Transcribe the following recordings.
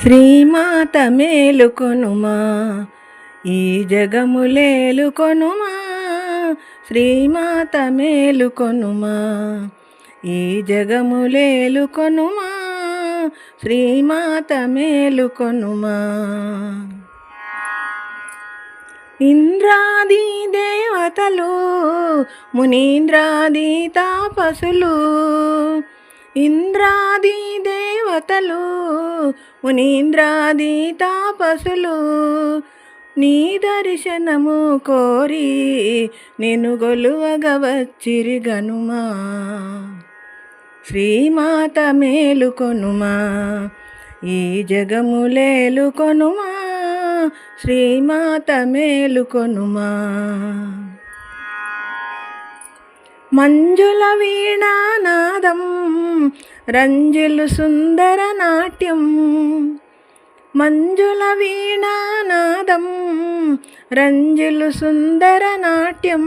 శ్రీమాత మేలుకొనుమా ఈ జగములేలుకొనుమా శ్రీమాత మేలుకొనుమా ఈ జగములేలుకొనుమా శ్రీమాత మేలుకొనుమా. ఇంద్రాది దేవతలు మునీంద్రాది తాపసులు ఇంద్రాది దేవతలు మునీంద్రాది తాపసులు నీ దర్శనము కోరి నేను గొలువగవచ్చిరిగనుమా. గనుమా శ్రీమాత మేలుకొనుమా ఈ జగములేలుకొనుమా శ్రీమాత మేలుకొనుమా. మంజుల వీణానా రంజులు సుందర నాట్యం మంజుల వీణానాదం. రంజులు సుందర నాట్యం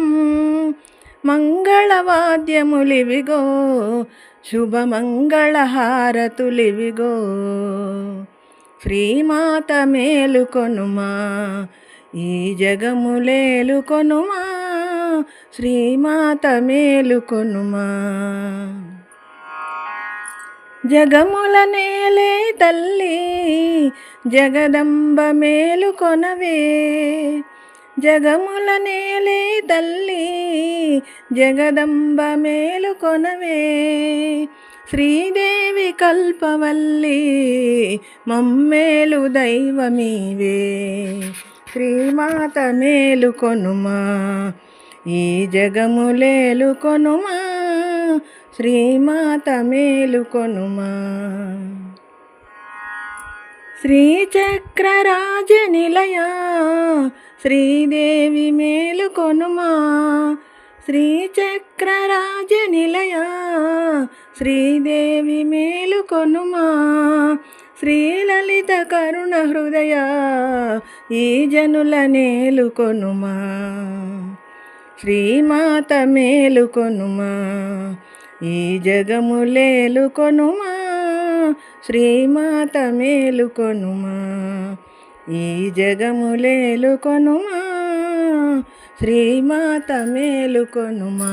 మంగళవాద్యములివిగో శుభమంగళహారతులివిగో. శ్రీమాత మేలుకొనుమా ఈ జగములేలుకొనుమా శ్రీమాత మేలుకొనుమా. జగముల నేలే తల్లి జగదంబ మేలుకొనవే జగముల నేలే తల్లి జగదంబ మేలు కొనవే. శ్రీదేవి కల్పవల్లి మమ్మేలు దైవమీవే. శ్రీమాత మేలుకొనుమా ఈ జగములేలు కొనుమా. శ్రీమాత మేలుకొనుమా శ్రీచక్రరాజ నిలయ శ్రీదేవి మేలుకొనుమా శ్రీచక్రరాజ నిలయ శ్రీదేవి మేలుకొనుమా శ్రీలలిత కరుణ హృదయ ఈ జనుల నేలుకొనుమా శ్రీమాత మేలుకొనుమా ఈ జగములేలుకొనుమా శ్రీమాత మేలుకొనుమా ఈ జగములేలుకొనుమా శ్రీమాత మేలుకొనుమా